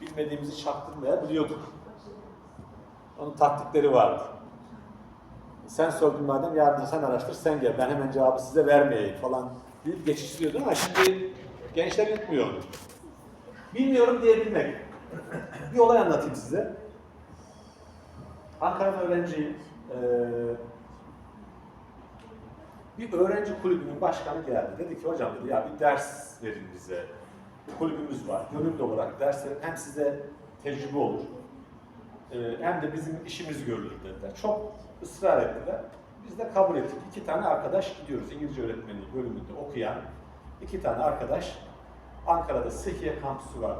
bilmediğimizi çaktırmayabiliyorduk. Onun taktikleri vardı. Sen sordun madem yarın sen araştır sen gel. Ben hemen cevabı size vermeyeyim falan deyip geçiştiriyordu ama şimdi gençler yutmuyor onu. Bilmiyorum diyebilmek. Bir olay anlatayım size. Ankara'da öğrenciyim. Ee, bir öğrenci kulübünün başkanı geldi. Dedi ki hocam dedi ya bir ders verin bize. Kulübümüz var. Gönüllü olarak ders verin. Hem size tecrübe olur. ee, hem de bizim işimiz görülür dediler. Çok ısrar ettiler. Biz de kabul ettik. İki tane arkadaş gidiyoruz. İngilizce öğretmenliği bölümünde okuyan iki tane arkadaş Ankara'da Sıhhiye kampüsü var.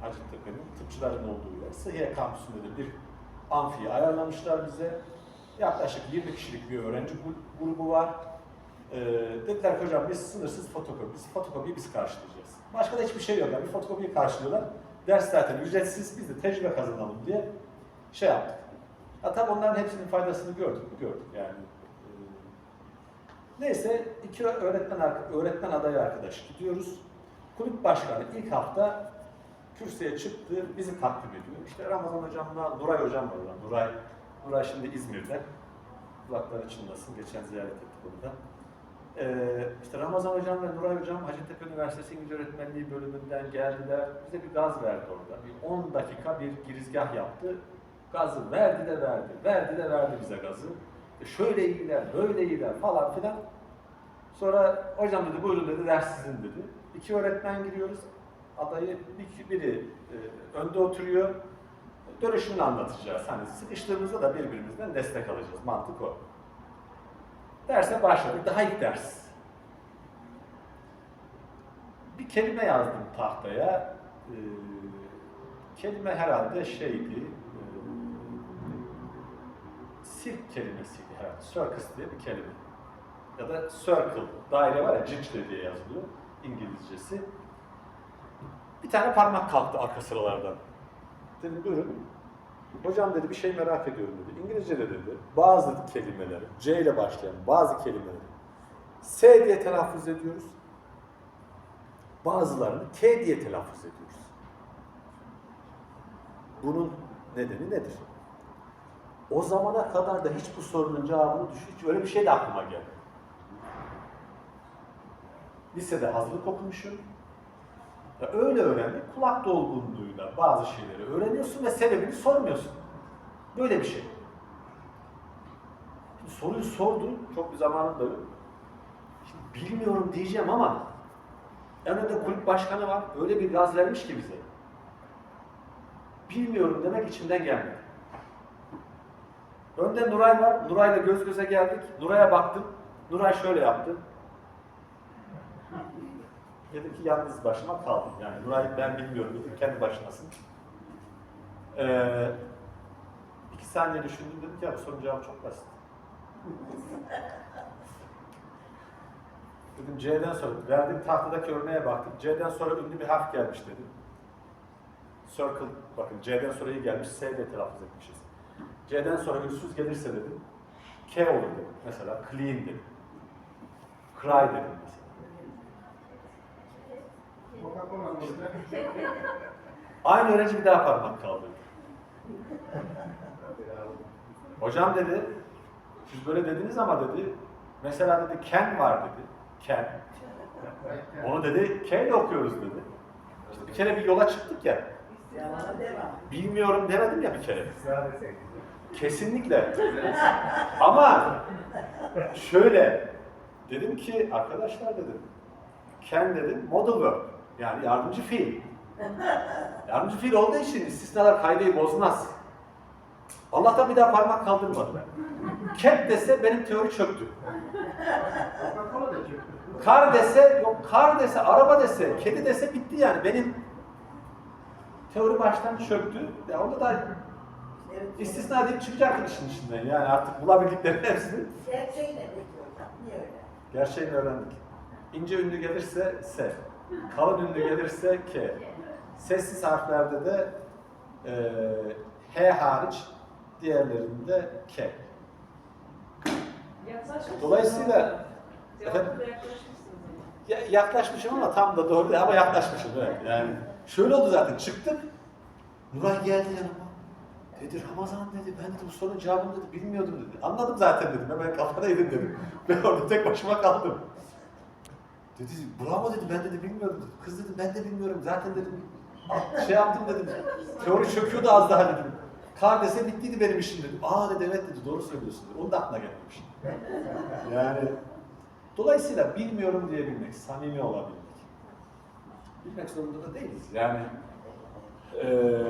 Hacettepe'nin tıpçıların olduğu yer. Sıhhiye kampüsünde de bir amfiyi ayarlamışlar bize. Yaklaşık 20 kişilik bir öğrenci gru- grubu var. Ee, dediler ki hocam biz sınırsız fotokopi, biz fotokopiyi biz karşılayacağız. Başka da hiçbir şey yok. Yani bir fotokopiyi karşılıyorlar. Ders zaten ücretsiz, biz de tecrübe kazanalım diye şey yaptık. Ha tabii onların hepsinin faydasını gördük mü? Gördük yani. Ee, Neyse iki öğretmen öğretmen adayı arkadaş gidiyoruz. Kulüp başkanı ilk hafta kürsüye çıktı, bizi takdim ediyor. İşte Ramazan hocamla Nuray hocam var orada. Nuray, Nuray şimdi İzmir'de. Kulakları çınlasın. Geçen ziyaret ettik onu da. Ee, işte Ramazan hocam ve Nuray hocam Hacettepe Üniversitesi İngilizce Öğretmenliği bölümünden geldiler. Bize bir gaz verdi orada. Bir 10 dakika bir girizgah yaptı. Gazı verdi de verdi. Verdi de verdi bize gazı. E şöyle iyiler, böyle iyiler falan filan. Sonra hocam dedi buyurun dedi ders sizin dedi. İki öğretmen giriyoruz. Adayı bir, biri e, önde oturuyor. Dönüşümünü anlatacağız. Hani sıkıştığımızda da birbirimizden destek alacağız. Mantık o. Derse başladık. Daha ilk ders. Bir kelime yazdım tahtaya. Ee, kelime herhalde şeydi. E, sirk kelimesiydi herhalde. Circus diye bir kelime. Ya da circle, daire var ya, cinçle diye yazılıyor İngilizcesi. Bir tane parmak kalktı arka sıralardan. Dedim buyurun. Hocam dedi bir şey merak ediyorum dedi. İngilizce'de dedi bazı kelimeleri, C ile başlayan bazı kelimeleri S diye telaffuz ediyoruz. Bazılarını K diye telaffuz ediyoruz. Bunun nedeni nedir? O zamana kadar da hiç bu sorunun cevabını düş, hiç öyle bir şey de aklıma gelmedi. Lisede hazırlık okumuşum. Ya öyle öğrendik. Kulak dolgunluğuyla bazı şeyleri öğreniyorsun ve sebebini sormuyorsun. Böyle bir şey. Şimdi soruyu sordum. Çok bir zamanım da yok. Şimdi bilmiyorum diyeceğim ama en önde kulüp başkanı var. Öyle bir gaz vermiş ki bize. Bilmiyorum demek içimden gelmedi. Önde Nuray var. Nuray'la göz göze geldik. Nuray'a baktım. Nuray şöyle yaptı. Dedim ki yalnız başıma kaldım. Yani Nuray ben bilmiyorum dedim. Kendi başınasın. Ee, iki saniye düşündüm dedim ki ya bu sorunun cevabı çok basit. dedim C'den sonra, verdiğim tahtadaki örneğe baktım. C'den sonra ünlü bir harf gelmiş dedim. Circle, bakın C'den sonra iyi gelmiş, S diye telaffuz etmişiz. C'den sonra ünsüz gelirse dedim, K olur dedim. Mesela clean dedim. Cry dedim mesela. Aynı öğrenci bir daha parmak kaldırdı. Hocam dedi, siz böyle dediniz ama dedi, mesela dedi Ken var dedi. Ken. Onu dedi K ile okuyoruz dedi. İşte bir kere bir yola çıktık ya. Bilmiyorum demedim ya bir kere. Kesinlikle. Ama şöyle dedim ki arkadaşlar dedim Ken dedim model verb yani yardımcı fiil. Yardımcı fiil olduğu için istisnalar kaydeyi bozmaz. Allah'tan bir daha parmak kaldırmadı. Cat dese benim teori çöktü. Kar dese, yok kar dese, araba dese, kedi dese bitti yani. Benim teori baştan çöktü. Ya onda da istisna deyip çıkacaktık işin içinden. Yani artık bulabildikleri hepsini Gerçeği ne peki hocam? Niye öyle? gerçeğini öğrendik. İnce ünlü gelirse S, kalın ünlü gelirse K. Sessiz harflerde de eee H hariç diğerlerinde K. Dolayısıyla- ama. Ya, yaklaşmışım ama tam da doğru değil ama yaklaşmışım evet. Yani şöyle oldu zaten çıktık. Nuray geldi yanıma. Dedi Ramazan dedi, ben dedi bu sorunun cevabını dedi, bilmiyordum dedi. Anladım zaten dedim, hemen kafana yedin dedim. Ben orada tek başıma kaldım. Dedi, bravo dedi, ben dedi bilmiyordum dedi. Kız dedi, ben de bilmiyorum, zaten dedim, şey yaptım dedim, teori çöküyordu az daha dedim. Kar dese bittiydi benim işim dedim. Aa dedi, evet dedi, doğru söylüyorsun dedi. Onun da aklına gelmemiş. Yani, dolayısıyla bilmiyorum diyebilmek, samimi olabilmek. Bilmek zorunda da değiliz. Yani, eee